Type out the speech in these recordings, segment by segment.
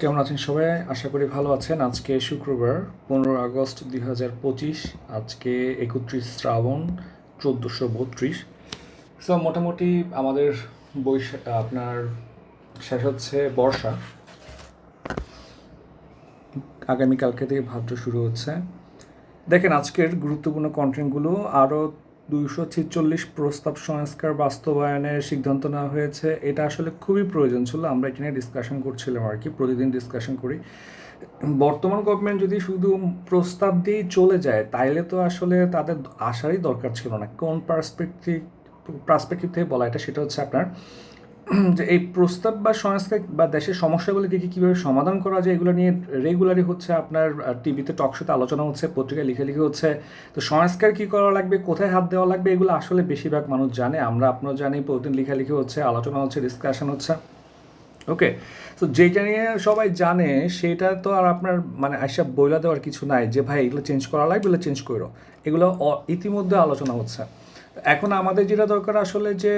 কেমন আছেন সবাই? আশা করি ভালো আছেন। আজকে শুক্রবার, পনেরো আগস্ট দুই হাজার পঁচিশ, আজকে একত্রিশ শ্রাবণ চোদ্দোশো বত্রিশ। সো মোটামুটি আমাদের বৈশাখ আপনার শেষ হচ্ছে বর্ষা। আগামীকালকে থেকে ভাদ্র শুরু হচ্ছে। দেখেন, আজকের গুরুত্বপূর্ণ কন্টেন্টগুলো আরও দুইশো ছেচল্লিশ প্রস্তাব সংস্কার বাস্তবায়নের সিদ্ধান্ত নেওয়া হয়েছে। এটা আসলে খুবই প্রয়োজন ছিল। আমরা এখানে ডিসকাশন করছিলাম আর কি, প্রতিদিন ডিসকাশন করি। বর্তমান গভর্নমেন্ট যদি শুধু প্রস্তাব দিয়েই চলে যায়, তাইলে তো আসলে তাদের আসারই দরকার ছিল না। কোন পার্সপেক্টিভ পার্সপেক্টিভ থেকে বলা এটা, সেটা হচ্ছে আপনার যে এই প্রস্তাব বা সংস্কার বা দেশের সমস্যাগুলিকে কীভাবে সমাধান করা যায় এগুলো নিয়ে রেগুলারই হচ্ছে আপনার টিভিতে টক শোতে আলোচনা হচ্ছে, পত্রিকায় লিখে লিখে হচ্ছে। তো সংস্কার কী করা লাগবে, কোথায় হাত দেওয়া লাগবে, এগুলো আসলে বেশিরভাগ মানুষ জানে। আমরা আপনারা জানি প্রতিদিন লেখালেখি হচ্ছে, আলোচনা হচ্ছে ডিসকাশন হচ্ছে। ওকে, তো যেটা নিয়ে সবাই জানে, সেটা তো আর আপনার মানে আইসা বইলা দেওয়ার কিছু নাই যে, ভাই, এগুলো চেঞ্জ করা লাগবে, এগুলো চেঞ্জ করো এগুলো ইতিমধ্যে আলোচনা হচ্ছে। এখন আমাদের যেটা দরকার আসলে যে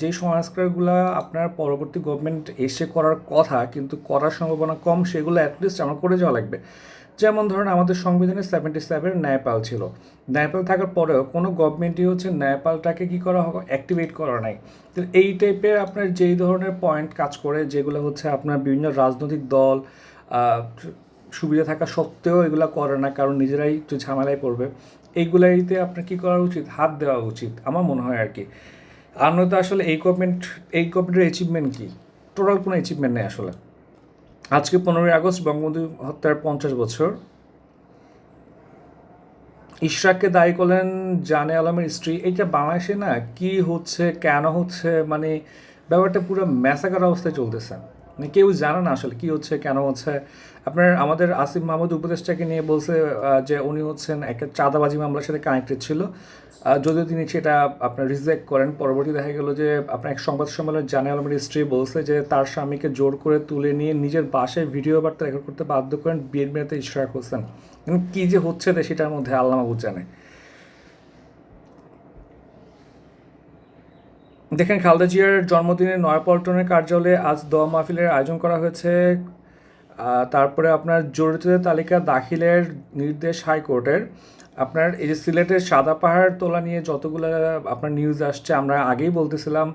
যে সংস্কারগুলো আপনার পরবর্তী গভর্নমেন্ট এসে করার কথা, কিন্তু করার সম্ভাবনা কম, সেগুলো অ্যাটলিস্ট আমরা করে যাওয়া লাগবে। যেমন ধরেন আমাদের সংবিধানে সেভেন্টি সেভেন ন্যায়পাল ছিল। ন্যায়পাল থাকার পরেও কোনো গভর্নমেন্টই হচ্ছে ন্যায়পালটাকে কী করা অ্যাক্টিভেট করা নাই। তো এই টাইপের আপনার যেই ধরনের পয়েন্ট কাজ করে, যেগুলো হচ্ছে আপনার বিভিন্ন রাজনৈতিক দল সুবিধা থাকা সত্ত্বেও এগুলো করে না, কারণ নিজেরাই একটু ঝামেলায় পড়বে। এইগুলাইতে আপনার কী করা উচিত? হাত দেওয়া উচিত, আমার মনে হয় আর কি আর নয়তো আসলে এই গভর্নমেন্ট, এই গভর্নমেন্টের অ্যাচিভমেন্ট কী? টোটাল কোনো অ্যাচিভমেন্ট নেই আসলে। আজকে পনেরোই আগস্ট, বঙ্গবন্ধু হত্যার পঞ্চাশ বছর। ইশরাককে দায়ী করলেন জানে আলমের স্ত্রী। এটা বাংলাদেশে না কি হচ্ছে, কেন হচ্ছে মানে ব্যাপারটা পুরো ম্যাসাকার অবস্থায় চলতেছে। কেউ জানে না আসলে কি হচ্ছে, কেন হচ্ছে। আপনার আমাদের আসিফ মাহমুদ উপদেষ্টাকে নিয়ে বলছে যে উনি হচ্ছেন একটা চাঁদাবাজি মামলার সাথে কানেক্টেড ছিল। যদিও তিনি সেটা আপনার রিজেক্ট করেন পরবর্তী দেখা গেল যে আপনার এক সংবাদ সম্মেলনে জানে আলমের স্ত্রী বলছে যে তার স্বামীকে জোর করে তুলে নিয়ে নিজের বাসায় ভিডিও বার্তা রেকর্ড করতে বাধ্য করেন বিএনপি নেতা ইশরাক হোসেন। এখন কি যে হচ্ছে সেটার মধ্যে আল্লাহ মাহবুব জানে। দেখেন, খালেদা জিয়ার জন্মদিনে নয়াপল্টনের কার্যালয়ে আজ দোয়া মাহফিলের আয়োজন করা হয়েছে। তারপরে আপনার জড়িতদের তালিকা দাখিলের নির্দেশ হাইকোর্টের। আপনার এই যে সিলেটের সাদা পাহাড় তোলা নিয়ে যতগুলো আপনার নিউজ আসছে, আমরা আগেই বলতেছিলাম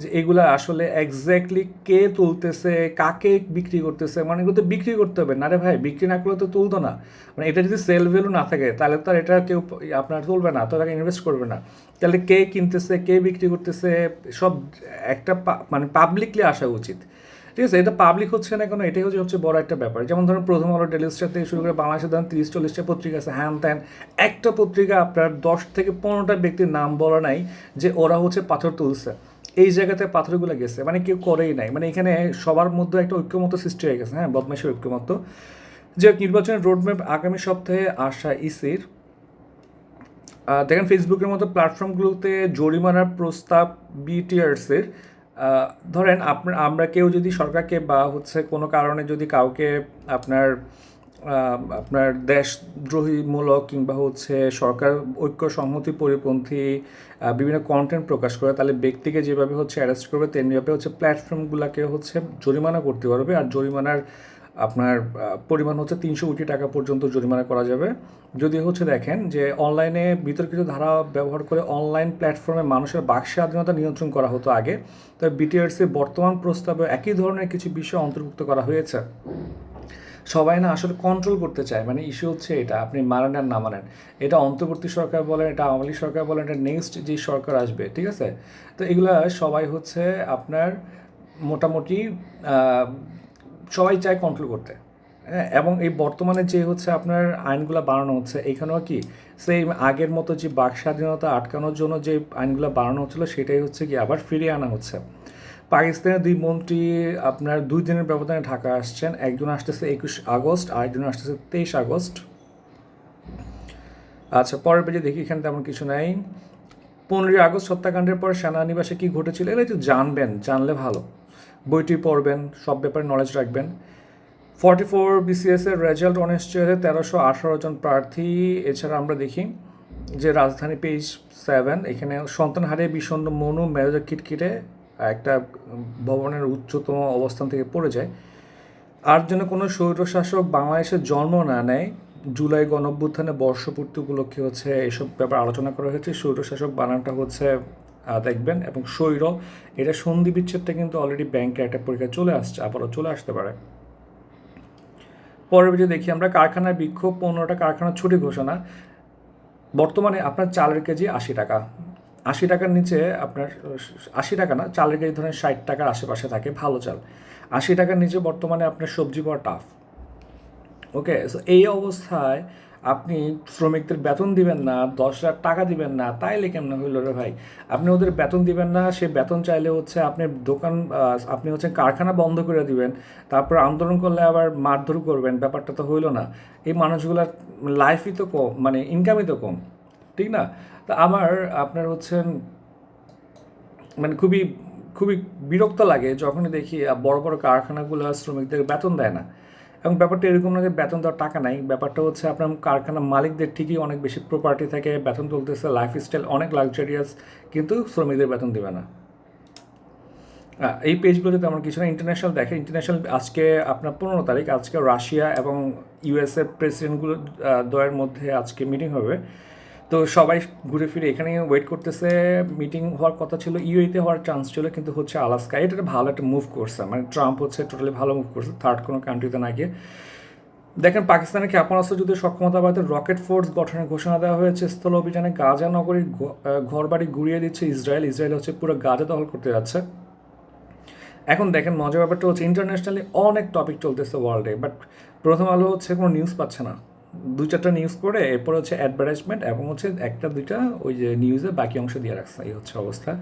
যে এগুলো আসলে এক্স্যাক্টলি কে তুলতেছে, কাকে বিক্রি করতেছে মানে এগুলো তো বিক্রি করতে হবে। না রে ভাই, বিক্রি না করলে তো তুলতো না। মানে এটা যদি সেল ভ্যালু না থাকে, তাহলে তো আর এটা কেউ আপনার তুলবে না, তো তাকে ইনভেস্ট করবে না। তাহলে কে কিনতেছে, কে বিক্রি করতেছে, সব একটা মানে পাবলিকলি আসা উচিত। ঠিক আছে, এটা পাবলিক হচ্ছে না কেন, এটাই হচ্ছে হচ্ছে বড় একটা ব্যাপার। যেমন ধরুন প্রথম আলো ডেলি স্টার থেকে শুরু করে বাংলাদেশে ধরেন তিরিশ, চল্লিশটা পত্রিকা আছে, হ্যান ত্যান, একটা পত্রিকা আপনার দশ থেকে পনেরোটা ব্যক্তির নাম বলা নাই যে ওরা হচ্ছে পাথর তুলছে। এই জায়গাতে পাথরগুলো গেছে মানে কেউ করেই নাই। মানে এখানে সবার মধ্যে একটা ঐক্যমত সৃষ্টি হয়ে গেছে হ্যাঁ বদমাইশের ঐক্যমত যে নির্বাচনের রোডম্যাপ আগামী সপ্তাহে আসা ইসির। দেখেন ফেসবুকের মতো প্ল্যাটফর্মগুলোতে জরিমানার প্রস্তাব বিটিআরসের ধরেন আপনার আমরা কেউ যদি সরকারকে বা হচ্ছে কোনো কারণে যদি কাউকে আপনার আপনার দেশদ্রোহীমূলক কিংবা হচ্ছে সরকার ঐক্য সংহতি পরিপন্থী বিভিন্ন কন্টেন্ট প্রকাশ করে তাহলে ব্যক্তিকে যেভাবে হচ্ছে অ্যারেস্ট করবে, তেমনিভাবে হচ্ছে প্ল্যাটফর্মগুলোকে হচ্ছে জরিমানা করতে পারবে। আর জরিমানার আপনার পরিমাণ হচ্ছে তিনশো কোটি টাকা পর্যন্ত জরিমানা করা যাবে। যদি হচ্ছে দেখেন যে অনলাইনে বিতর্কিত ধারা ব্যবহার করে অনলাইন প্ল্যাটফর্মে মানুষের বাক স্বাধীনতা নিয়ন্ত্রণ করা হতো আগে তবে বিটিআরসির বর্তমান প্রস্তাবে একই ধরনের কিছু বিষয় অন্তর্ভুক্ত করা হয়েছে। সবাই না আসলে কন্ট্রোল করতে চায় মানে ইস্যু হচ্ছে এটা, আপনি মানেন আর না মানেন। এটা অন্তর্বর্তী সরকার বলেন, এটা আওয়ামী লীগ সরকার বলেন, এটা নেক্সট যে সরকার আসবে, ঠিক আছে? তো এগুলা সবাই হচ্ছে আপনার মোটামুটি সবাই চায় কন্ট্রোল করতে। হ্যাঁ এবং এই বর্তমানে যে হচ্ছে আপনার আইনগুলো বানানো হচ্ছে, এখানেও কি সেই আগের মতো যে বাক স্বাধীনতা আটকানোর জন্য যে আইনগুলো বানানো হচ্ছিল, সেটাই হচ্ছে কি আবার ফিরিয়ে আনা হচ্ছে। পাকিস্তানের দুই মন্ত্রী আপনার দুই দিনের ব্যবধানে ঢাকা আসছেন, একজন আসতেছে একুশ আগস্ট, আরেকজন আসতেছে তেইশ আগস্ট। আচ্ছা পরের পেজে দেখি, এখানে তেমন কিছু নাই। পনেরোই আগস্ট হত্যাকাণ্ডের পর সেনানিবাসে কি ঘটেছিল? এটা একটু জানবেন, জানলে ভালো। বইটি পড়বেন, সব ব্যাপারে নলেজ রাখবেন। ফর্টি ফোর বিসিএস এর রেজাল্ট অনিশ্চয় হয়ে তেরোশো আঠারো জন প্রার্থী, এছাড়া আমরা দেখি যে রাজধানী পেজ সেভেন এখানে সন্তান হারিয়ে বিষণ্ণ মনু, মেজাজ কিটকিটে একটা ভবনের উচ্চতম অবস্থান থেকে পড়ে যায়। আর যেন কোনো স্বৈরশাসক বাংলাদেশে জন্ম না নেয়, জুলাই গণঅভ্যুত্থানে বর্ষপূর্তি উপলক্ষে হচ্ছে এসব ব্যাপার আলোচনা করা হয়েছে। স্বৈরশাসক বানানটা হচ্ছে দেখবেন এবং স্বৈর এটা সন্ধি বিচ্ছেদটা কিন্তু অলরেডি ব্যাংকে একটা পরীক্ষা চলে আসছে, আবারও চলে আসতে পারে। পরের ভিডিও দেখি আমরা কারখানায় বিক্ষোভ পনেরোটা কারখানার ছুটি ঘোষণা। বর্তমানে আপনার চালের কেজি আশি টাকা। আশি টাকার নিচে আপনার, আশি টাকা না, চালের কেজি ধরেন ষাট টাকার আশেপাশে থাকে ভালো চাল। আশি টাকার নিচে বর্তমানে আপনার সবজি পাওয়া টাফ ওকে সো এই অবস্থায় আপনি শ্রমিকদের বেতন দিবেন না, দশ হাজার টাকা দিবেন না, তাইলে কেমন হইল রে ভাই? আপনি ওদের বেতন দিবেন না, সে বেতন চাইলে হচ্ছে আপনি দোকান আপনি হচ্ছে কারখানা বন্ধ করে দিবেন, তারপর আন্দোলন করলে আবার মারধর করবেন, ব্যাপারটা তো হইল না। এই মানুষগুলার লাইফই তো কম মানে ইনকামই তো কম, ঠিক না? তা আমার, আপনার হচ্ছেন মানে খুবই খুবই বিরক্ত লাগে যখনই দেখি বড় বড় কারখানাগুলো শ্রমিকদের বেতন দেয় না। এবং ব্যাপারটা এরকম না যে বেতন দেওয়ার টাকা নাই, ব্যাপারটা হচ্ছে আপনার কারখানার মালিকদের ঠিকই অনেক বেশি প্রপার্টি থাকে, বেতন তুলতেছে লাইফস্টাইল অনেক লাক্সারিয়াস কিন্তু শ্রমিকদের বেতন দেবে না। এই পেজগুলোতে আমার কিছু না ইন্টারন্যাশনাল দেখে ইন্টারন্যাশনাল আজকে আপনার পনেরো তারিখ, আজকে রাশিয়া এবং ইউএসএ প্রেসিডেন্টগুলো দয়ের মধ্যে আজকে মিটিং হবে। তো সবাই ঘুরে ফিরে এখানে ওয়েট করতেছে। মিটিং হওয়ার কথা ছিল ইউএতে হওয়ার চান্স ছিল, কিন্তু হচ্ছে আলাস্কা এটা ভালো একটা মুভ করছে। মানে ট্রাম্প হচ্ছে টোটালি ভালো মুভ করছে থার্ড কোনো কান্ট্রিতে না গিয়ে। দেখেন পাকিস্তানের ক্ষেপণাস্ত্র যুদ্ধের সক্ষমতা বাড়াতে রকেট ফোর্স গঠনের ঘোষণা দেওয়া হয়েছে? স্থল অভিযানে গাজা নগরীর ঘরবাড়ি গুড়িয়ে দিচ্ছে ইসরায়েল। ইসরায়েল হচ্ছে পুরো গাজা দখল করতে যাচ্ছে। এখন দেখেন, মজার ব্যাপারটা হচ্ছে ইন্টারন্যাশনালি অনেক টপিক চলতেছে ওয়ার্ল্ডে বাট প্রথম আলো হচ্ছে কোনো নিউজ পাচ্ছে না। দুই চারটা নিউজ করে, এরপর হচ্ছে অ্যাডভার্টাইজমেন্ট এবং হচ্ছে একটা, দুইটা ওই যে নিউজে বাকি অংশ দিয়ে রাখছে, এই হচ্ছে অবস্থা।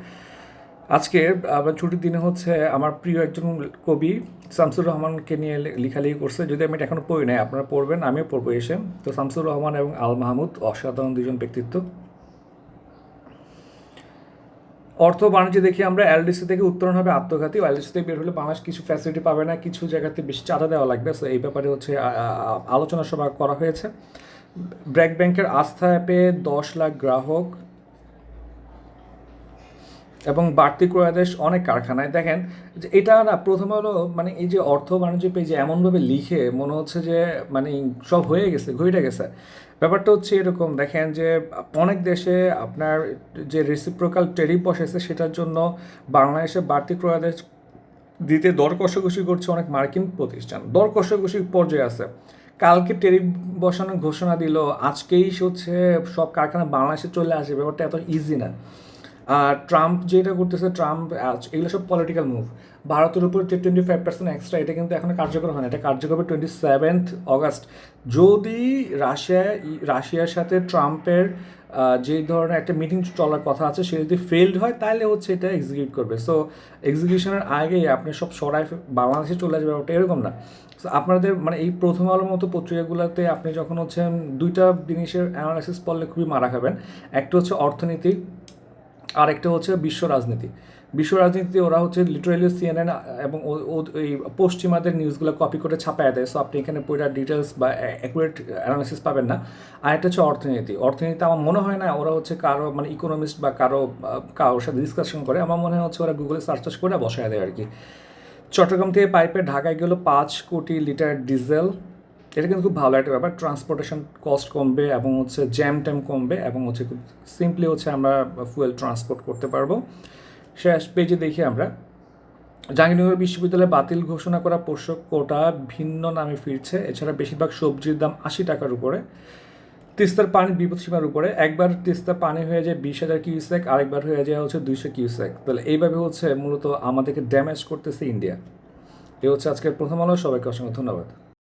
আজকে আবার ছুটির দিনে হচ্ছে আমার প্রিয় একজন কবি শামসুর রহমানকে নিয়ে লেখালেখি করছে। যদি আমি এটা এখনও পড়ি নাই, আপনারা পড়বেন, আমিও পড়ব এসে। তো শামসুর রহমান এবং আল মাহমুদ অসাধারণ দুজন ব্যক্তিত্ব। অর্থ বাণিজ্য দেখি আমরা এলডিসি থেকে উত্তরণ হবে আত্মঘাতী। এলডিসি থেকে বের হলে বাংলাদেশ কিছু ফ্যাসিলিটি পাবে না, কিছু জায়গাতে বেশি চাঁদা দেওয়া লাগবে। সো এই ব্যাপারে হচ্ছে আলোচনা সভা করা হয়েছে। ব্র্যাক ব্যাংকের আস্থা অ্যাপে দশ লাখ গ্রাহক এবং বাড়তি ক্রয়াদেশ অনেক কারখানায়। দেখেন, যে এটা না প্রথম হলো মানে এই যে অর্থ বাণিজ্য পেজে এমনভাবে লিখে মনে হচ্ছে যে মানে সব হয়ে গেছে ঘুরে গেছে। ব্যাপারটা হচ্ছে এরকম, দেখেন যে অনেক দেশে আপনার যে রেসিপ্রোকাল টেরিফ বসেছে সেটার জন্য বাংলাদেশে বাড়তি ক্রয়াদেশ দিতে দর কষাকষি করছে অনেক মার্কিন প্রতিষ্ঠান। দর কষাকষির পর্যায়ে আছে। কালকে টেরিফ বসানোর ঘোষণা দিল, আজকেই হচ্ছে সব কারখানা বাংলাদেশে চলে আসে, ব্যাপারটা এত ইজি না। ট্রাম্প যেটা করতেছে ট্রাম্প এগুলো সব পলিটিক্যাল মুভ ভারতের উপর যে টোয়েন্টি ফাইভ পার্সেন্ট এক্সট্রা এটা কিন্তু এখনও কার্যকর হয় না। এটা কার্যকর হবে টোয়েন্টি সেভেন্থ অগাস্ট যদি রাশিয়া রাশিয়ার সাথে ট্রাম্পের যে ধরনের একটা মিটিং চলার কথা আছে সে যদি ফেলড হয় তাহলে হচ্ছে এটা এক্সিকিউট করবে। সো এক্সিকিউশনের আগেই আপনি সব সরাই বাংলাদেশে চলে যাবে ওটা এরকম না। So, আপনাদের মানে এই প্রথম আলোর মতো পত্রিকাগুলোতে আপনি যখন হচ্ছে দুইটা জিনিসের অ্যানালাইসিস পড়লে খুবই মারা খাবেন। একটা হচ্ছে অর্থনীতি আর একটা হচ্ছে বিশ্ব রাজনীতি। বিশ্ব রাজনীতিতে ওরা হচ্ছে লিটারেলি সিএনএন এবং এই পশ্চিমাদের নিউজগুলো কপি করে ছাপায় দেয়। সো আপনি এখানে পুরো ডিটেলস বা অ্যাকুরেট অ্যানালিসিস পাবেন না। আর একটা হচ্ছে অর্থনীতি। অর্থনীতি আমার মনে হয় না ওরা হচ্ছে কারও মানে ইকোনমিস্ট বা কারও কারোর সাথে ডিসকাশন করে। আমার মনে হয় হচ্ছে ওরা গুগলে সার্চ করে বসায় দেয় আর কি চট্টগ্রাম থেকে পাইপে ঢাকায় গেল পাঁচ কোটি লিটার ডিজেল এটা কিন্তু খুব ভালো একটা ব্যাপার। ট্রান্সপোর্টেশন কস্ট কমবে এবং হচ্ছে জ্যাম ট্যাম কমবে এবং হচ্ছে খুব সিম্পলি হচ্ছে আমরা ফুয়েল ট্রান্সপোর্ট করতে পারব। শেষ পেজে দেখি আমরা। জাহাঙ্গীরনগর বিশ্ববিদ্যালয়ে বাতিল ঘোষণা করা পোষক কোটা ভিন্ন নামে ফিরছে। এছাড়া বেশিরভাগ সবজির দাম আশি টাকার উপরে। তিস্তার পানি বিপদসীমার উপরে। একবার তিস্তার পানি হয়ে যায় বিশ হাজার কিউসেক, আরেকবার হয়ে যায় হচ্ছে দুইশো কিউসেক। তাহলে এইভাবে হচ্ছে মূলত আমাদেরকে ড্যামেজ করতেছে ইন্ডিয়া এ হচ্ছে আজকের প্রথম আলো। সবাইকে অসংখ্য ধন্যবাদ।